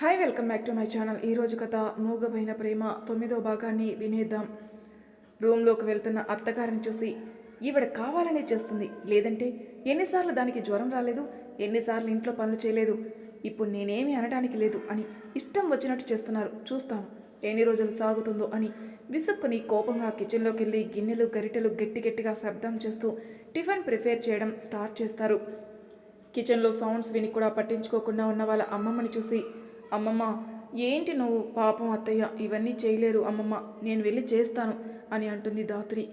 Hi welcome back to my channel ఈరోజు కథ మూగబైన ప్రేమ తొమ్మిదో భాగాన్ని వినేద్దాం. రూమ్లోకి వెళ్తున్న అత్తగారిని చూసి ఈవిడ కావాలనే చేస్తుంది. లేదంటే ఎన్నిసార్లు దానికి జ్వరం రాలేదు ఎన్నిసార్లు ఇంట్లో పనులు చేయలేదు. ఇప్పుడు నేనేమి అనడానికి లేదు అని ఇష్టం వచ్చినట్టు చేస్తున్నారు. చూస్తాను. ఎన్ని రోజులు సాగుతుందో అని విసుక్కుని కోపంగా కిచెన్లోకి వెళ్ళి గిన్నెలు గరిటెలు గట్టి గట్టిగా శబ్దం చేస్తూ టిఫిన్ ప్రిపేర్ చేయడం స్టార్ట్ చేస్తారు. కిచెన్లో సౌండ్స్ విని కూడా పట్టించుకోకుండా ఉన్న వాళ్ళ అమ్మమ్మని చూసి అమ్మమ్మ ఏంటి నువ్వు? పాపం అత్తయ్య ఇవన్నీ చేయలేరు అమ్మమ్మ. నేను వెళ్ళి చేస్తాను అని అంటుంది దాత్రి.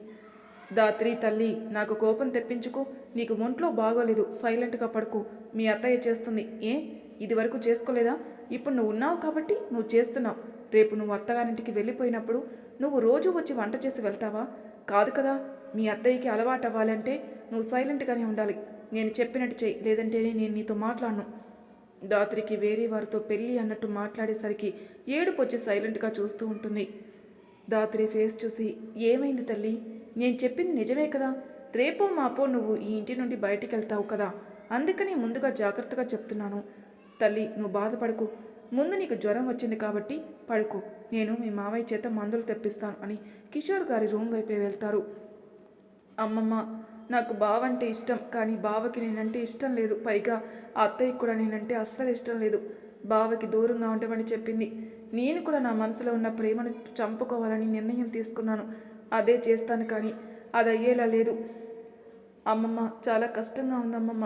దాత్రి తల్లి నాకు కోపం తెప్పించుకో. నీకు ఒంట్లో బాగోలేదు. సైలెంట్గా పడుకో. మీ అత్తయ్య చేస్తుంది. ఏ? ఇది వరకు చేసుకోలేదా? ఇప్పుడు నువ్వు ఉన్నావు కాబట్టి నువ్వు చేస్తున్నావు. రేపు నువ్వు అత్తగారింటికి వెళ్ళిపోయినప్పుడు నువ్వు రోజు వచ్చి వంట చేసి వెళ్తావా? కాదు కదా. మీ అత్తయ్యకి అలవాటు అవ్వాలంటే నువ్వు సైలెంట్గానే ఉండాలి. నేను చెప్పినట్టు చెయ్యి లేదంటేనే నేను నీతో మాట్లాడను. దాత్రికి వేరే వారితో పెళ్ళి అన్నట్టు మాట్లాడేసరికి ఏడుపొచ్చి సైలెంట్గా చూస్తూ ఉంటుంది. దాత్రి ఫేస్ చూసి ఏమైంది తల్లి? నేను చెప్పింది నిజమే కదా? రేపో మాపో నువ్వు ఈ ఇంటి నుండి బయటికి వెళ్తావు కదా? అందుకని ముందుగా జాగ్రత్తగా చెప్తున్నాను. తల్లి నువ్వు బాధపడకు. ముందు నీకు జ్వరం వచ్చింది కాబట్టి పడుకో. నేను మీ మావయ్య చేత మందులు తెప్పిస్తాను అని కిషోర్ గారి రూమ్ వైపే వెళ్తారు. అమ్మమ్మ నాకు బావ అంటే ఇష్టం కానీ బావకి నేనంటే ఇష్టం లేదు. పైగా ఆ అత్తయ్యకి కూడా నేనంటే అస్సలు ఇష్టం లేదు. బావకి దూరంగా ఉండమని చెప్పింది. నేను కూడా నా మనసులో ఉన్న ప్రేమను చంపుకోవాలని నిర్ణయం తీసుకున్నాను. అదే చేస్తాను కానీ అది అయ్యేలా లేదు. అమ్మమ్మ చాలా కష్టంగా ఉందమ్మమ్మ.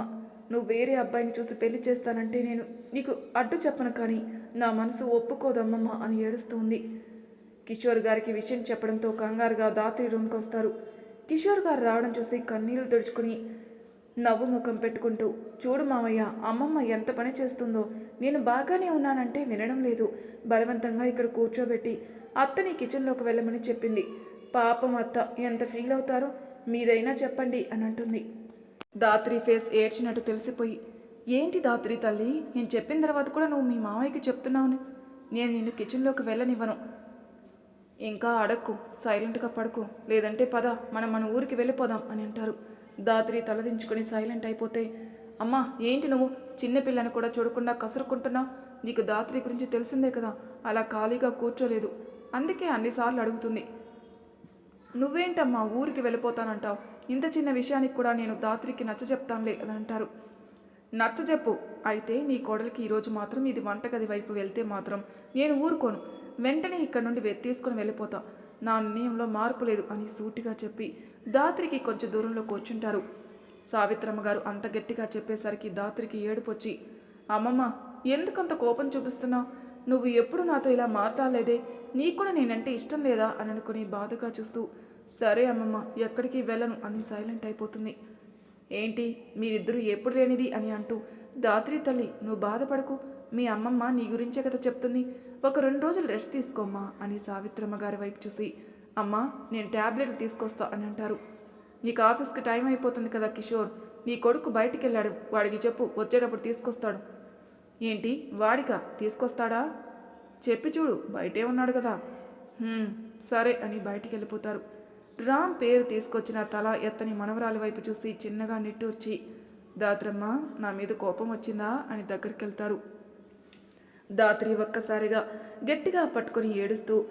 నువ్వు వేరే అబ్బాయిని చూసి పెళ్ళి చేస్తానంటే నేను నీకు అడ్డు చెప్పను కానీ నా మనసు ఒప్పుకోదమ్మమ్మ అని ఏడుస్తుంది కిషోర్ గారికి విషయం చెప్పడంతో కంగారుగా దాత్రి రూమ్కి వస్తారు కిషోర్ గారు రావడం చూసి కన్నీళ్ళు తుడుచుకుని నవ్వు ముఖం పెట్టుకుంటూ చూడు మామయ్య అమ్మమ్మ ఎంత పని చేస్తుందో. నేను బాగానే ఉన్నానంటే వినడం లేదు. బలవంతంగా ఇక్కడ కూర్చోబెట్టి అత్తని కిచెన్లోకి వెళ్ళమని చెప్పింది. పాపం అత్త ఎంత ఫీల్ అవుతారో మీరైనా చెప్పండి అని అంటుంది. దాత్రి ఫేస్ ఏడ్చినట్టు తెలిసిపోయి ఏంటి దాత్రి తల్లి నేను చెప్పిన తర్వాత కూడా నువ్వు మీ మామయ్యకి చెప్తున్నావు నేను నిన్ను కిచెన్లోకి వెళ్ళనివ్వను. ఇంకా అడక్కు సైలెంట్గా పడుకో. లేదంటే పద మనం మన ఊరికి వెళ్ళిపోదాం అని అంటారు. దాత్రి తలదించుకుని సైలెంట్ అయిపోతే అమ్మా ఏంటి నువ్వు? చిన్నపిల్లని కూడా చూడకుండా కసురుకుంటున్నావు? నీకు దాత్రి గురించి తెలిసిందే కదా అలా ఖాళీగా కూర్చోలేదు. అందుకే అన్నిసార్లు అడుగుతుంది. నువ్వేంటమ్మా ఊరికి వెళ్ళిపోతానంటావు? ఇంత చిన్న విషయానికి కూడా నేను దాత్రికి నచ్చ చెప్తానులే అని అంటారు. నచ్చ చెప్పు. అయితే నీ కోడలికి ఈరోజు మాత్రం ఇది వంటగది వైపు వెళ్తే మాత్రం నేను ఊరుకోను. వెంటనే ఇక్కడ నుండి తీసుకుని వెళ్ళిపోతా. నా నిర్ణయంలో మార్పు లేదు అని సూటిగా చెప్పి దాత్రికి కొంచెం దూరంలో కూర్చుంటారు. సావిత్రమ్మ గారు అంత గట్టిగా చెప్పేసరికి దాత్రికి ఏడుపొచ్చి అమ్మమ్మ ఎందుకంత కోపం చూపిస్తున్నావు? నువ్వు ఎప్పుడు నాతో ఇలా మాట్లాడలేదే? నీకు కూడా నేనంటే ఇష్టం లేదా అని అనుకుని బాధగా చూస్తూ సరే అమ్మమ్మ ఎక్కడికి వెళ్ళను అని సైలెంట్ అయిపోతుంది. ఏంటి మీరిద్దరూ ఎప్పుడు లేనిది? అని అంటూ దాత్రి తల్లి నువ్వు బాధపడకు. మీ అమ్మమ్మ నీ గురించే కదా చెప్తుంది. ఒక రెండు రోజులు రెస్ట్ తీసుకోమ్మా అని సావిత్రమ్మ గారి వైపు చూసి అమ్మా నేను ట్యాబ్లెట్లు తీసుకొస్తా అని అంటారు. నీకు ఆఫీస్కి టైం అయిపోతుంది కదా కిషోర్ నీ కొడుకు బయటికి వెళ్ళాడు వాడికి చెప్పు వచ్చేటప్పుడు తీసుకొస్తాడు. ఏంటి వాడిక? తీసుకొస్తాడా? చెప్పి చూడు బయటే ఉన్నాడు కదా. సరే అని బయటికి వెళ్ళిపోతారు రామ్ పేరు తీసుకొచ్చిన తల ఎత్తని మనవరాలి వైపు చూసి చిన్నగా నిట్టూర్చి దాత్రమ్మ నా మీద కోపం వచ్చిందా? అని దగ్గరికి వెళ్తారు దాత్రి ఒక్కసారిగా గట్టిగా పట్టుకొని ఏడుస్తూ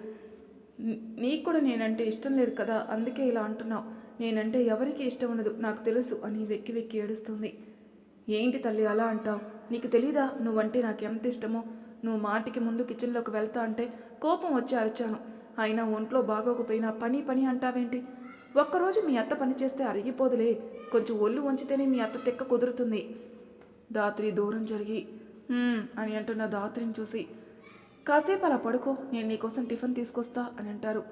నీకు కూడా నేనంటే ఇష్టం లేదు కదా అందుకే ఇలా అంటున్నావు. నేనంటే ఎవరికి ఇష్టం ఉండదు నాకు తెలుసు అని వెక్కి వెక్కి ఏడుస్తుంది. ఏంటి తల్లి అలా అంటావు? నీకు తెలీదా? నువ్వంటే నాకు ఎంత ఇష్టమో? నువ్వు మాటికి ముందు కిచెన్లోకి వెళ్తా అంటే కోపం వచ్చి అరిచాను. అయినా ఒంట్లో బాగోకపోయినా పని పని అంటావేంటి? ఒక్కరోజు మీ అత్త పని చేస్తే అరిగిపోదులే. కొంచెం ఒళ్ళు వంచితేనే మీ అత్త తెక్క కుదురుతుంది. దాత్రి దూరం జరిగి అని అంటున్న దాత్రిని చూసి కాసేపు అలా పడుకో నేను నీకోసం టిఫిన్ తీసుకొస్తా అని అంటారు.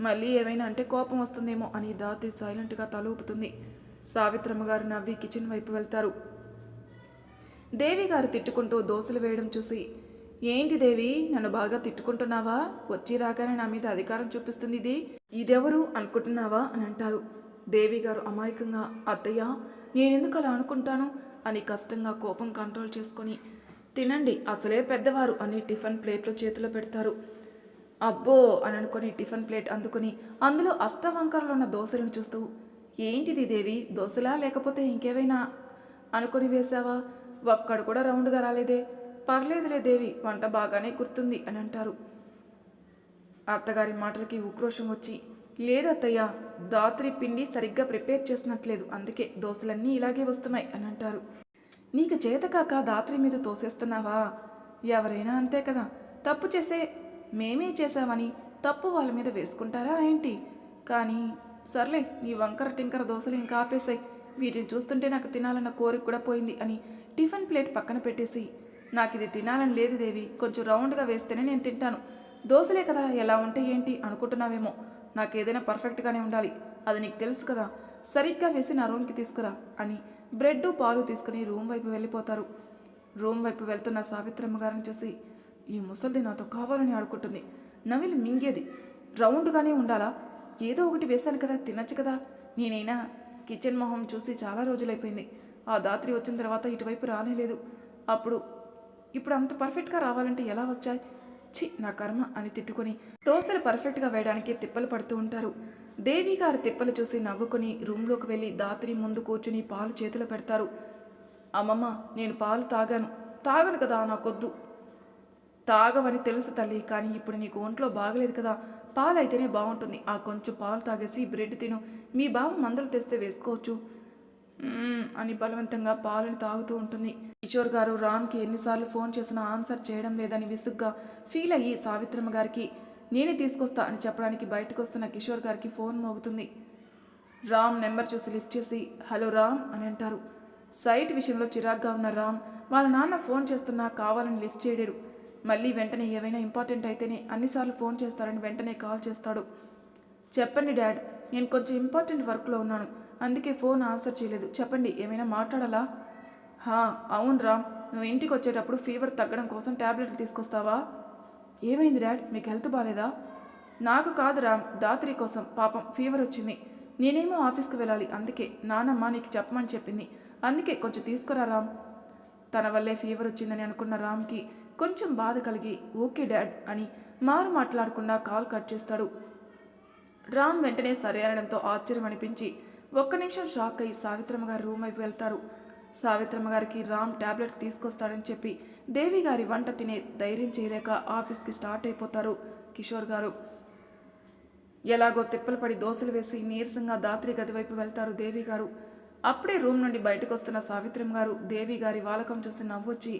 మళ్ళీ ఏమైనా అంటే కోపం వస్తుందేమో అని దాత్రి సైలెంట్గా తల ఊపుతుంది. సావిత్రమ్మ గారు నవ్వి కిచెన్ వైపు వెళ్తారు. దేవి గారు తిట్టుకుంటూ దోశలు వేయడం చూసి ఏంటి దేవి నన్ను బాగా తిట్టుకుంటున్నావా? వచ్చి రాగానే నా మీద అధికారం చూపిస్తుంది ఇది. ఇదెవరు? అనుకుంటున్నావా? అని అంటారు. దేవి గారు అమాయకంగా అత్తయ్య నేనెందుకు అలా అనుకుంటాను? అని కష్టంగా కోపం కంట్రోల్ చేసుకొని తినండి. అసలే పెద్దవారు అని టిఫిన్ ప్లేట్లో చేతిలో పెడతారు. అబ్బో అని అనుకుని టిఫిన్ ప్లేట్ అందుకుని అందులో అష్టవంకరలు ఉన్న దోశలను చూస్తూ ఏంటిది దేవి? దోశలా? లేకపోతే ఇంకేవైనా? అనుకుని వేశావా? ఒక్కడు కూడా రౌండ్గా రాలేదే. పర్లేదులే దేవి వంట బాగానే గుర్తుంది అని అంటారు. అత్తగారి మాటలకి ఉక్రోషం వచ్చి లేదత్తయ్య దాత్రి పిండి సరిగ్గా ప్రిపేర్ చేసినట్లేదు. అందుకే దోశలన్నీ ఇలాగే వస్తున్నాయి అని అంటారు. నీకు చేతకాక దాత్రి మీద తోసేస్తున్నావా? ఎవరైనా అంతే కదా. తప్పు చేసే మేమే చేసామని తప్పు వాళ్ళ మీద వేసుకుంటారా ఏంటి? కానీ సర్లే నీ వంకర టింకర దోశలు ఇంకా ఆపేసాయి వీటిని చూస్తుంటే నాకు తినాలన్న కోరిక కూడా పోయింది అని టిఫిన్ ప్లేట్ పక్కన పెట్టేసి నాకు ఇది తినాలని లేదు దేవి కొంచెం రౌండ్గా వేస్తేనే నేను తింటాను. దోశలే కదా ఎలా ఉంటే ఏంటి అనుకుంటున్నావేమో. నాకు ఏదైనా పర్ఫెక్ట్గానే ఉండాలి. అది నీకు తెలుసు కదా. సరిగ్గా వేసి నా రూమ్కి తీసుకురా అని బ్రెడ్ పాలు తీసుకుని రూమ్ వైపు వెళ్ళిపోతారు. రూమ్ వైపు వెళ్తున్న సావిత్రమ్మ గారిని చూసి ఈ ముసలిది నాతో కావాలని ఆడుకుంటుంది. నవిలి మింగేది. రౌండ్గానే ఉండాలా? ఏదో ఒకటి వేశాను కదా తినచ్చు కదా. నేనైనా కిచెన్ మొహం చూసి చాలా రోజులైపోయింది. ఆ దాత్రి వచ్చిన తర్వాత ఇటువైపు రానేలేదు. అప్పుడు ఇప్పుడు అంత పర్ఫెక్ట్గా రావాలంటే ఎలా వచ్చాయి? ఛీ నా కర్మ అని తిట్టుకొని దోశలు పర్ఫెక్ట్గా వేయడానికి తిప్పలు పడుతూ ఉంటారు. దేవి గారు తిప్పలు చూసి నవ్వుకుని రూమ్లోకి వెళ్ళి దాత్రి ముందు కూర్చుని పాలు చేతిలో పెడతారు. అమ్మమ్మ నేను పాలు తాగాను. తాగను కదా నాకొద్దు. తాగవని తెలుసు తల్లి కానీ ఇప్పుడు నీకు ఒంట్లో బాగలేదు కదా. పాలు అయితేనే బాగుంటుంది. ఆ కొంచెం పాలు తాగేసి బ్రెడ్ తిను. మీ బావ మందులు తెస్తే వేసుకోవచ్చు. అని బలవంతంగా పాలను తాగుతూ ఉంటుంది. కిషోర్ గారు రామ్కి ఎన్నిసార్లు ఫోన్ చేసినా ఆన్సర్ చేయడం లేదని విసుగ్గా ఫీల్ అయ్యి సావిత్రమ్మ గారికి నేనే తీసుకొస్తా అని చెప్పడానికి బయటకు వస్తున్న కిషోర్ గారికి ఫోన్ మోగుతుంది. రామ్ నెంబర్ చూసి లిఫ్ట్ చేసి హలో రామ్ అని అంటారు. సైట్ విషయంలో చిరాగ్గా ఉన్న రామ్ వాళ్ళ నాన్న ఫోన్ చేస్తున్నా కావాలని లిఫ్ట్ చేయలేడు. మళ్ళీ వెంటనే ఏవైనా ఇంపార్టెంట్ అయితేనే అన్నిసార్లు ఫోన్ చేస్తారని వెంటనే కాల్ చేస్తాడు. చెప్పండి డాడ్ నేను కొంచెం ఇంపార్టెంట్ వర్క్లో ఉన్నాను. అందుకే ఫోన్ ఆన్సర్ చేయలేదు. చెప్పండి ఏమైనా మాట్లాడాలా? హా అవును రామ్. నువ్వు ఇంటికి వచ్చేటప్పుడు ఫీవర్ తగ్గడం కోసం ట్యాబ్లెట్లు తీసుకొస్తావా? ఏమైంది డాడ్? మీకు హెల్త్ బాగాలేదా నాకు కాదు రామ్ దాత్రి కోసం పాపం ఫీవర్ వచ్చింది. నేనేమో ఆఫీస్కి వెళ్ళాలి అందుకే నానమ్మ నీకు చెప్పమని చెప్పింది. అందుకే కొంచెం తీసుకురా రామ్. తన వల్లే ఫీవర్ వచ్చిందని అనుకున్న రామ్కి కొంచెం బాధ కలిగి ఓకే డాడ్ అని మారు మాట్లాడకుండా కాల్ కట్ చేస్తాడు. రామ్ వెంటనే సరే అనడంతో ఆశ్చర్యం అనిపించి ఒక్క నిమిషం షాక్ అయి సావిత్రమ్మ గారు రూమ్ వైపు వెళ్తారు. సావిత్రమ్మ గారికి రామ్ టాబ్లెట్స్ తీసుకొస్తాడని చెప్పి దేవి గారి వంట తినే ధైర్యం చేయలేక ఆఫీస్కి స్టార్ట్ అయిపోతారు కిషోర్ గారు. ఎలాగో తిప్పలు పడి దోశలు వేసి నీరసంగా దాత్రి గది వైపు వెళ్తారు దేవి గారు. అప్పుడే రూమ్ నుండి బయటకు వస్తున్న సావిత్రం గారు దేవి గారి వాలకం చూసి నవ్వొచ్చి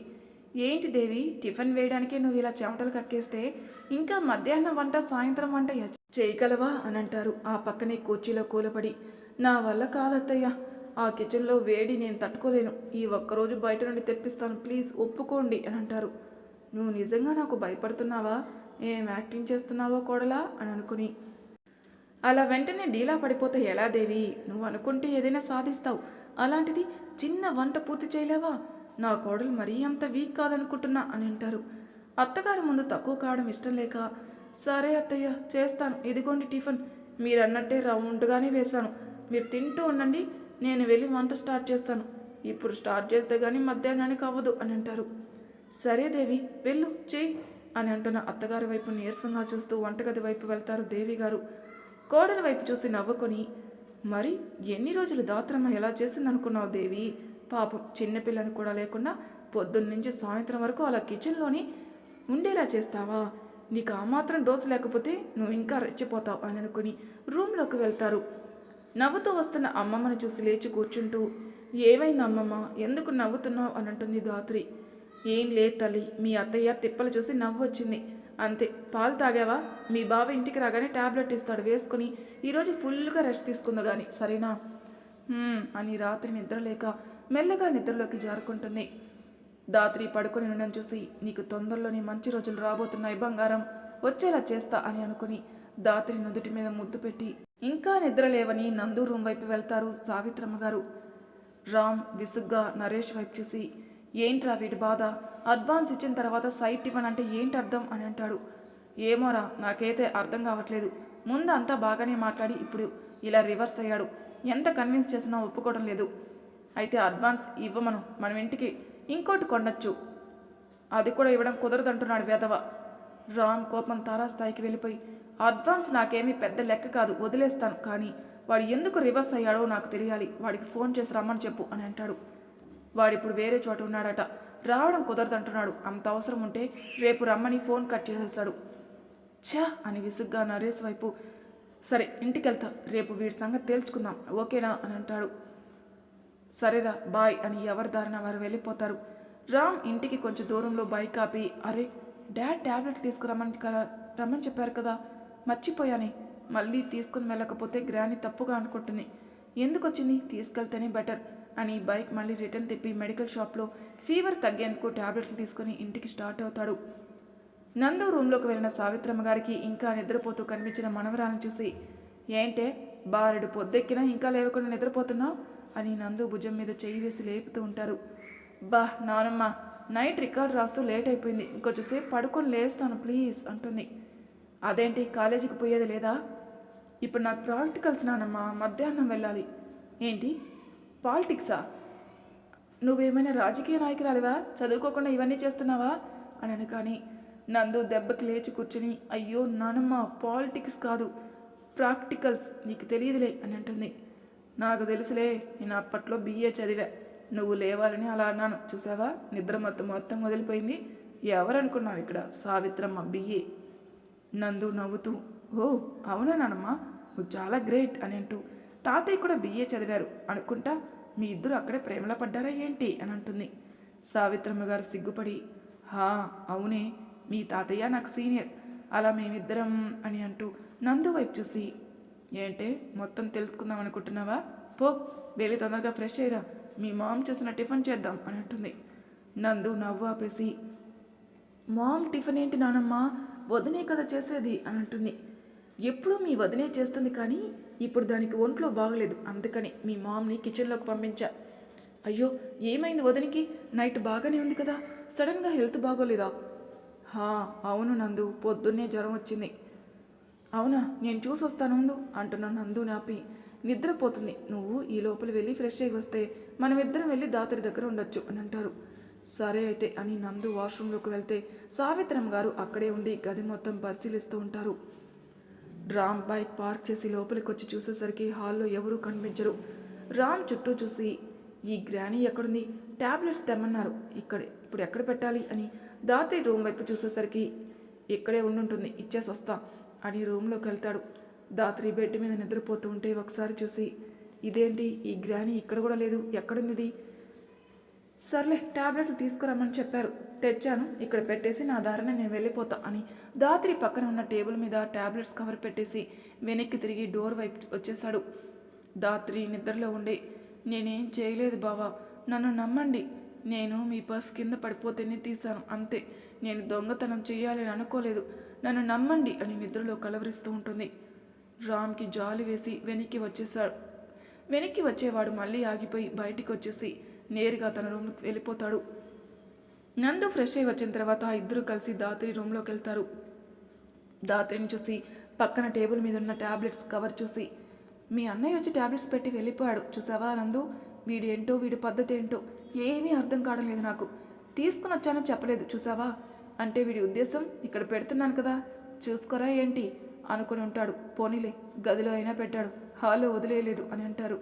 ఏంటి దేవి టిఫిన్ వేయడానికే నువ్వు ఇలా చెమటలు కక్కేస్తే ఇంకా మధ్యాహ్నం వంట సాయంత్రం వంట చేయగలవా? అని అంటారు. ఆ పక్కనే కుర్చీలో కూలపడి నా వల్ల కాలత్తయ్యా ఆ కిచెన్లో వేడి నేను తట్టుకోలేను. ఈ ఒక్కరోజు బయట నుండి తెప్పిస్తాను. ప్లీజ్ ఒప్పుకోండి అని అంటారు. నువ్వు నిజంగా నాకు భయపడుతున్నావా? ఏం యాక్టింగ్ చేస్తున్నావో కోడలా? అని అనుకుని. అలా వెంటనే డీలా పడిపోతే ఎలా దేవి? నువ్వు అనుకుంటే ఏదైనా సాధిస్తావు. అలాంటిది చిన్న వంట పూర్తి చేయలేవా? నా కోడలు మరీ అంత వీక్ కాదనుకుంటున్నా అని అంటారు. అత్తగారి ముందు తక్కువ కావడం ఇష్టం లేక సరే అత్తయ్య చేస్తాను. ఇదిగోండి టిఫిన్. మీరు అన్నట్టే రౌండ్గానే వేశాను. మీరు తింటూ ఉండండి. నేను వెళ్ళి వంట స్టార్ట్ చేస్తాను. ఇప్పుడు స్టార్ట్ చేస్తే కానీ మధ్యాహ్నానికి అవ్వదు అని అంటారు. సరే దేవి వెళ్ళు చేయి అని అంటున్న అత్తగారి వైపు నీరసంగా చూస్తూ వంటగది వైపు వెళ్తారు దేవి గారు. కోడల వైపు చూసి నవ్వుకొని మరి ఎన్ని రోజులు దాత్రమ్మ ఎలా చేసిందనుకున్నావు దేవి? పాపం చిన్నపిల్లని కూడా లేకుండా పొద్దున్న నుంచి సాయంత్రం వరకు అలా కిచెన్లోని ఉండేలా చేస్తావా? నీకు ఆ మాత్రం డోసు లేకపోతే నువ్వు ఇంకా రెచ్చిపోతావు అని అనుకుని రూమ్లోకి వెళ్తారు. నవ్వుతూ వస్తున్న అమ్మమ్మను చూసి లేచి కూర్చుంటూ ఏమైంది అమ్మమ్మ? ఎందుకు నవ్వుతున్నావు? అని అంటుంది దాత్రి ఏం లేదు తల్లి మీ అత్తయ్య తిప్పలు చూసి నవ్వు వచ్చింది అంతే పాలు తాగావా? మీ బావ ఇంటికి రాగానే టాబ్లెట్ ఇస్తాడు వేసుకుని ఈరోజు ఫుల్గా రెస్ట్ తీసుకుందో కానీ సరేనా? అని రాత్రి నిద్ర లేక మెల్లగా నిద్రలోకి జారుకుంటుంది. దాత్రి పడుకొని ఉండడం చూసి నీకు తొందరలోనే మంచి రోజులు రాబోతున్నాయి బంగారం వచ్చేలా చేస్తా అని అనుకుని దాత్రి నుదుటి మీద ముద్దు పెట్టి ఇంకా నిద్ర లేవని నందు రూమ్ వైపు వెళ్తారు సావిత్రమ్మ గారు. రామ్ విసుగ్గా నరేష్ వైపు చూసి ఏంట్రా వీడి బాధ? అడ్వాన్స్ ఇచ్చిన తర్వాత సైట్ ఇవ్వనంటే ఏంటి అర్థం అని అంటాడు. ఏమోరా నాకైతే అర్థం కావట్లేదు. ముందు అంతా బాగానే మాట్లాడి ఇప్పుడు ఇలా రివర్స్ అయ్యాడు. ఎంత కన్విన్స్ చేసినా ఒప్పుకోవడం లేదు. అయితే అడ్వాన్స్ ఇవ్వమను మనం ఇంటికి ఇంకోటి కొనొచ్చు. అది కూడా ఇవ్వడం కుదరదంటున్నాడు వేదవ రామ్ కోపం తారాస్థాయికి వెళ్ళిపోయి అడ్వాన్స్ నాకేమీ పెద్ద లెక్క కాదు వదిలేస్తాను. కానీ వాడు ఎందుకు రివర్స్ అయ్యాడో నాకు తెలియాలి. వాడికి ఫోన్ చేసి రమ్మని చెప్పు అని అంటాడు. వాడిప్పుడు వేరే చోట ఉన్నాడట. రావడం కుదరదంటున్నాడు. అంత అవసరం ఉంటే రేపు రమ్మని ఫోన్ కట్ చేసేస్తాడు. ఛా! అని విసుగ్గా నరేష్ వైపు. సరే ఇంటికి వెళ్తా రేపు వీడి సంగతి తేల్చుకుందాం. ఓకేనా? అని అంటాడు. సరేరా బాయ్ అని ఎవరి దారిన వారు వెళ్ళిపోతారు. రామ్ ఇంటికి కొంచెం దూరంలో బైక్ ఆపి అరే డాడ్ ట్యాబ్లెట్ తీసుకురమ్మని కదా- రమ్మని చెప్పారు కదా. మర్చిపోయానే. మళ్ళీ తీసుకుని వెళ్ళకపోతే గ్రాని తప్పుగా అనుకుంటుంది. ఎందుకు వచ్చింది తీసుకెళ్తేనే బెటర్ అని బైక్ మళ్ళీ రిటర్న్ తిప్పి మెడికల్ షాప్లో ఫీవర్ తగ్గేందుకు ట్యాబ్లెట్లు తీసుకుని ఇంటికి స్టార్ట్ అవుతాడు. నందు రూమ్లోకి వెళ్ళిన సావిత్రమ్మ గారికి ఇంకా నిద్రపోతూ కనిపించిన మనవరాలను చూసి ఏంటే? బారెడు పొద్దెక్కినా ఇంకా లేవకుండా నిద్రపోతున్నావు? అని నందు భుజం మీద చేయి వేసి లేపుతూ ఉంటారు. బా నానమ్మ నైట్ రికార్డ్ రాస్తూ లేట్ అయిపోయింది. ఇంకొంచెంసేపు పడుకొని లేస్తాను ప్లీజ్ అంటుంది. అదేంటి కాలేజీకి పోయేది లేదా? ఇప్పుడు నాకు ప్రాక్టికల్స్ నానమ్మా మధ్యాహ్నం వెళ్ళాలి. ఏంటి? పాలిటిక్సా? నువ్వేమైనా రాజకీయ నాయకురాలివా? చదువుకోకుండా ఇవన్నీ చేస్తున్నావా? అని కానీ నందు దెబ్బకి లేచి కూర్చుని అయ్యో నానమ్మ పాలిటిక్స్ కాదు ప్రాక్టికల్స్ నీకు తెలియదులే అని అంటుంది. నాకు తెలుసులే నేను అప్పట్లో బిఏ చదివా. నువ్వు లేవాలని అలా అన్నాను. చూసావా? నిద్ర మొత్తం మొత్తం వదిలిపోయింది. ఎవరనుకున్నావు ఇక్కడ? సావిత్రమ్మ బిఏ. నందు నవ్వుతూ ఓ అవునా నానమ్మా? నువ్వు చాలా గ్రేట్ అని అంటూ తాతయ్య కూడా బిఏ చదివారు అనుకుంటా మీ ఇద్దరు అక్కడే ప్రేమలో పడ్డారా ఏంటి? అని అంటుంది. సావిత్రమ్మ గారు సిగ్గుపడి హా అవునే మీ తాతయ్య నాకు సీనియర్ అలా మేమిద్దరం అని అంటూ నందు వైపు చూసి ఏంటే మొత్తం తెలుసుకుందాం అనుకుంటున్నావా? పో వెళ్ళి తొందరగా ఫ్రెష్ అయ్యరా మీ మామ్ చేసిన టిఫిన్ చేద్దాం అని అంటుంది. నందు నవ్వు ఆపేసి మామ్ టిఫిన్ ఏంటి నానమ్మా? వదినే కదా చేసేది అని అంటుంది. ఎప్పుడూ మీ వదినే చేస్తుంది కానీ ఇప్పుడు దానికి ఒంట్లో బాగలేదు. అందుకని మీ మామ్ని కిచెన్లోకి పంపించా. అయ్యో ఏమైంది వదినికి? నైట్ బాగానే ఉంది కదా? సడన్గా హెల్త్ బాగోలేదా? హా అవును నందు పొద్దున్నే జ్వరం వచ్చింది. అవునా నేను చూసి వస్తాను ఉండు అంటున్న నందు నాపి. నిద్రపోతుంది. నువ్వు ఈ లోపల వెళ్ళి ఫ్రెష్ అయ్యి వస్తే మనమిద్దరం వెళ్ళి దాతరి దగ్గర ఉండొచ్చు అని అంటారు. సరే అయితే అని నందు వాష్రూమ్లోకి వెళ్తే సావిత్రమ్మ గారు అక్కడే ఉండి గది మొత్తం పరిశీలిస్తూ ఉంటారు. రామ్ బైక్ పార్క్ చేసి లోపలికి వచ్చి చూసేసరికి హాల్లో ఎవరూ కనిపించరు. రామ్ చుట్టూ చూసి ఈ గ్రానీ ఎక్కడుంది? ట్యాబ్లెట్స్ తెమ్మన్నారు. ఇక్కడ ఇప్పుడు ఎక్కడ పెట్టాలి? అని దాతి రూమ్ వైపు చూసేసరికి ఇక్కడే ఉండుంటుంది ఇచ్చేసి వస్తా అని రూమ్లోకి వెళ్తాడు. దాత్రి బెడ్ మీద నిద్రపోతూ ఉంటే ఒకసారి చూసి ఇదేంటి? ఈ గ్రానీ ఇక్కడ కూడా లేదు. ఎక్కడుంది ఇది సర్లే టాబ్లెట్స్ తీసుకురమ్మని చెప్పారు. తెచ్చాను. ఇక్కడ పెట్టేసి నా దారిన నేను వెళ్ళిపోతా అని దాత్రి పక్కన ఉన్న టేబుల్ మీద టాబ్లెట్స్ కవర్ పెట్టేసి వెనక్కి తిరిగి డోర్ వైపు వచ్చేసాడు దాత్రి నిద్రలో ఉండే నేనేం చేయలేదు బావా. నన్ను నమ్మండి. నేను మీ పర్స్ కింద పడిపోతేనే తీశాను. అంతే. నేను దొంగతనం చేయాలని అనుకోలేదు. నన్ను నమ్మండి అని నిద్రలో కలవరిస్తూ ఉంటుంది. రామ్కి జాలి వేసి వెనక్కి వచ్చేసాడు వెనక్కి వచ్చేవాడు మళ్ళీ ఆగిపోయి బయటికి వచ్చేసి నేరుగా తన రూమ్కి వెళ్ళిపోతాడు. నందు ఫ్రెష్ అయి వచ్చిన తర్వాత ఇద్దరు కలిసి దాత్రి రూమ్లోకి వెళ్తారు. దాత్రిని చూసి పక్కన టేబుల్ మీద ఉన్న టాబ్లెట్స్ కవర్ చూసి మీ అన్నయ్య వచ్చి టాబ్లెట్స్ పెట్టి వెళ్ళిపోయాడు. చూసావా నందు? వీడు ఏంటో వీడి పద్ధతి ఏంటో? ఏమీ అర్థం కావడం లేదు నాకు. తీసుకుని వచ్చానో చెప్పలేదు. చూసావా? అంటే వీడి ఉద్దేశం ఇక్కడ పెడుతున్నాను కదా. చూసుకోరా ఏంటి? అనుకుని ఉంటాడు. పోనీలే గదిలో అయినా పెట్టాడు. హాల్లో వదిలేయలేదు అని అంటారు.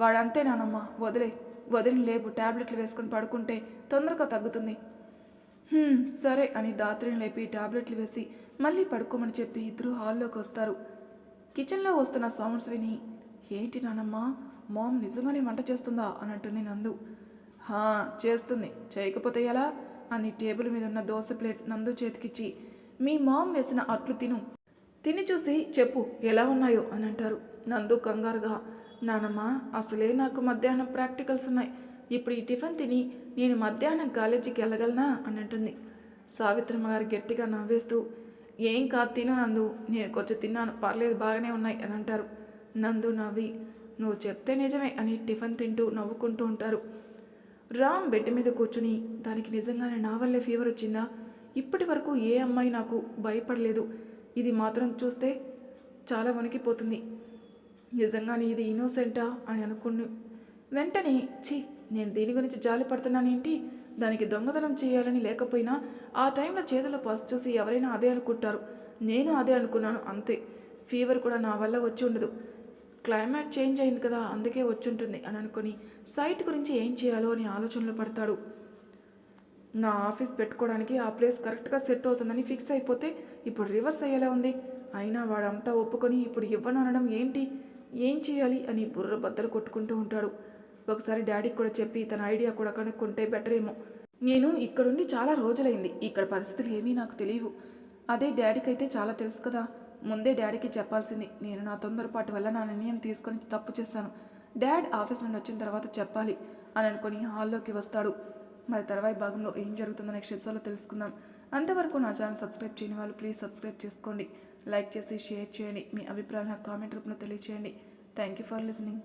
వాడంతే నానమ్మ వదిలే. వదిలి లేపు టాబ్లెట్లు వేసుకొని పడుకుంటే తొందరగా తగ్గుతుంది. సరే అని దాత్రిని లేపి టాబ్లెట్లు వేసి మళ్ళీ పడుకోమని చెప్పి ఇద్దరు హాల్లోకి వస్తారు. కిచెన్లో వస్తున్న సౌండ్స్ విని ఏంటి నానమ్మ మామ్ నిజంగానే వంట చేస్తుందా? అని అంటుంది నందు. హా చేస్తుంది. చేయకపోతే ఎలా? అని టేబుల్ మీద ఉన్న దోశ ప్లేట్ నందు చేతికిచ్చి మీ మామ్ వేసిన అట్లు తిను. తిని చూసి చెప్పు ఎలా ఉన్నాయో అని అంటారు. నందు కంగారుగా నానమ్మ అసలే నాకు మధ్యాహ్నం ప్రాక్టికల్స్ ఉన్నాయి. ఇప్పుడు ఈ టిఫిన్ తిని నేను మధ్యాహ్నం కాలేజీకి వెళ్ళగలనా? అని అంటుంది సావిత్రమ్మ గారు గట్టిగా నవ్వేస్తూ ఏం కాదు తిను నందు నేను కొంచెం తిన్నాను పర్లేదు బాగానే ఉన్నాయి అని అంటారు. నందు నవ్వి నువ్వు చెప్తే నిజమే అని టిఫిన్ తింటూ నవ్వుకుంటూ ఉంటారు. రామ్ బెడ్ మీద కూర్చుని దానికి నిజంగానే నా వల్లే ఫీవర్ వచ్చిందా? ఇప్పటి వరకు ఏ అమ్మాయి నాకు భయపడలేదు. ఇది మాత్రం చూస్తే చాలా వణికిపోతుంది. నిజంగానే ఇది ఇన్నోసెంటా అని అనుకుని వెంటనే ఛీ నేను దీని గురించి జాలి పడుతున్నానేంటి? దానికి దొంగతనం చేయాలని లేకపోయినా ఆ టైంలో చేతుల పసు చూసి ఎవరైనా అదే అనుకుంటారు. నేను అదే అనుకున్నాను అంతే. ఫీవర్ కూడా నా వల్ల వచ్చి ఉండదు. క్లైమేట్ చేంజ్ అయింది కదా అందుకే వచ్చి ఉంటుంది అని అనుకుని సైట్ గురించి ఏం చేయాలో అని ఆలోచనలో పడతాడు. నా ఆఫీస్ పెట్టుకోవడానికి ఆ ప్లేస్ కరెక్ట్గా సెట్ అవుతుందని ఫిక్స్ అయిపోతే ఇప్పుడు రివర్స్ అయ్యేలా ఉంది. అయినా వాడంతా ఒప్పుకొని ఇప్పుడు ఇవ్వను అనడం ఏంటి? ఏం చేయాలి అని బుర్ర బద్దలు కొట్టుకుంటూ ఉంటాడు. ఒకసారి డాడీకి కూడా చెప్పి తన ఐడియా కూడా కనుక్కుంటే బెటర్ ఏమో నేను ఇక్కడుండి చాలా రోజులైంది. ఇక్కడ పరిస్థితులు ఏమీ నాకు తెలియవు. అదే డాడీకి అయితే చాలా తెలుసు కదా. ముందే డాడీకి చెప్పాల్సింది. నేను నా తొందరపాటు వల్ల నా నిర్ణయం తీసుకొని తప్పు చేశాను. డాడ్ ఆఫీస్ నుండి వచ్చిన తర్వాత చెప్పాలి అని అనుకుని హాల్లోకి వస్తాడు. మరి తర్వాయి భాగంలో ఏం జరుగుతుందో నెక్స్ట్ ఎపిసోడ్లో తెలుసుకుందాం. అంతవరకు నా ఛానల్ సబ్స్క్రైబ్ చేయని వాళ్ళు ప్లీజ్ సబ్స్క్రైబ్ చేసుకోండి. లైక్ చేసి షేర్ చేయండి. మీ అభిప్రాయాలు నాకు కామెంట్ రూపంలో తెలియచేయండి. Thank you for listening